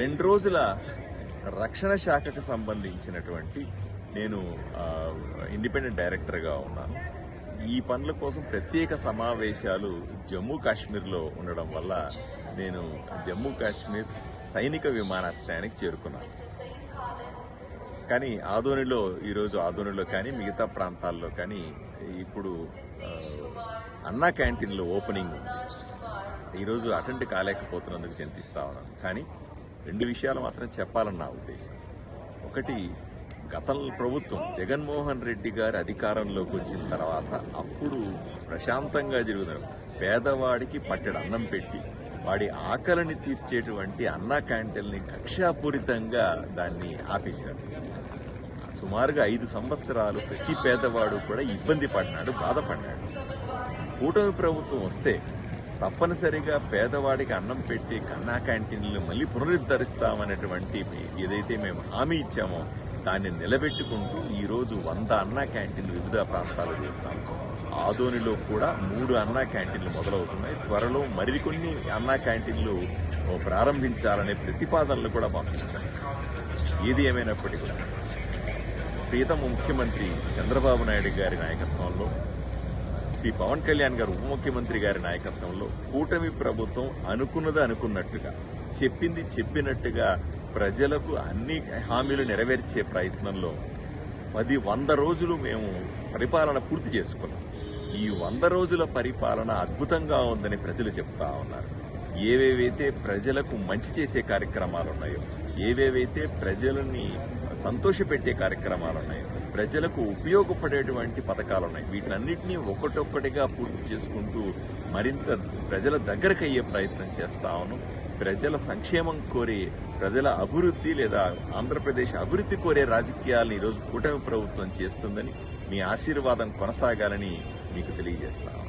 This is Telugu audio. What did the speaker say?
రెండు రోజుల రక్షణ శాఖకు సంబంధించినటువంటి నేను ఇండిపెండెంట్ డైరెక్టర్గా ఉన్నాను. ఈ పనుల కోసం ప్రత్యేక సమావేశాలు జమ్మూ కాశ్మీర్లో ఉండడం వల్ల నేను జమ్మూ కాశ్మీర్ సైనిక విమానాశ్రయానికి చేరుకున్నాను. కానీ ఆదోనిలో ఈరోజు ఆదోనిలో కానీ మిగతా ప్రాంతాల్లో కానీ ఇప్పుడు అన్నా క్యాంటీన్లో ఓపెనింగ్ ఉంది. ఈరోజు అటెండ్ కాలేకపోతున్నందుకు చింతిస్తా ఉన్నాను. కానీ రెండు విషయాలు మాత్రం చెప్పాలని నా ఉద్దేశం. ఒకటి గత ప్రభుత్వం జగన్మోహన్ రెడ్డి గారు అధికారంలోకి వచ్చిన తర్వాత అప్పుడు ప్రశాంతంగా జరుగుతున్నారు పేదవాడికి పట్టెడు అన్నం పెట్టి వాడి ఆకలిని తీర్చేటువంటి అన్నా క్యాంటీన్ని కక్షాపూరితంగా దాన్ని ఆపేశారు. సుమారుగా ఐదు సంవత్సరాలు ప్రతి పేదవాడు కూడా ఇబ్బంది పడినాడు బాధపడినాడు కూటమి ప్రభుత్వం వస్తే తప్పనిసరిగా పేదవాడికి అన్నం పెట్టి కన్నా క్యాంటీన్లు మళ్ళీ పునరుద్ధరిస్తామనేటువంటి ఏదైతే మేము హామీ ఇచ్చామో దాన్ని నిలబెట్టుకుంటూ ఈరోజు వంద అన్నా క్యాంటీన్లు వివిధ ప్రాంతాలు చేస్తాం. ఆదోనిలో కూడా మూడు అన్నా క్యాంటీన్లు మొదలవుతున్నాయి. త్వరలో మరికొన్ని అన్నా క్యాంటీన్లు ప్రారంభించాలనే ప్రతిపాదనలు కూడా పంపించాం. ఏది ఏమైనప్పటికీ కూడా. ప్రియతమ ముఖ్యమంత్రి చంద్రబాబు నాయుడు గారి నాయకత్వంలో శ్రీ పవన్ కళ్యాణ్ గారు ఉప ముఖ్యమంత్రి గారి నాయకత్వంలో కూటమి ప్రభుత్వం అనుకున్నది అనుకున్నట్టుగా చెప్పింది చెప్పినట్టుగా ప్రజలకు అన్ని హామీలు నెరవేర్చే ప్రయత్నంలో పది వంద రోజులు మేము పరిపాలన పూర్తి చేసుకున్నాం. ఈ వంద రోజుల పరిపాలన అద్భుతంగా ఉందని ప్రజలు చెప్తా ఉన్నారు. ఏవేవైతే ప్రజలకు మంచి చేసే కార్యక్రమాలు ఉన్నాయో ఏవేవైతే ప్రజలని సంతోషపెట్టే కార్యక్రమాలు ఉన్నాయో ప్రజలకు ఉపయోగపడేటువంటి పథకాలు ఉన్నాయి వీటన్నిటినీ ఒకటొక్కటిగా పూర్తి చేసుకుంటూ మరింత ప్రజల దగ్గరకు అయ్యే ప్రయత్నం చేస్తా ఉన్నాం. ప్రజల సంక్షేమం కోరే ప్రజల అభివృద్ధి లేదా ఆంధ్రప్రదేశ్ అభివృద్ధి కోరే రాజకీయాలను ఈరోజు కూటమి ప్రభుత్వం చేస్తుందని మీ ఆశీర్వాదం కొనసాగాలని మీకు తెలియజేస్తాను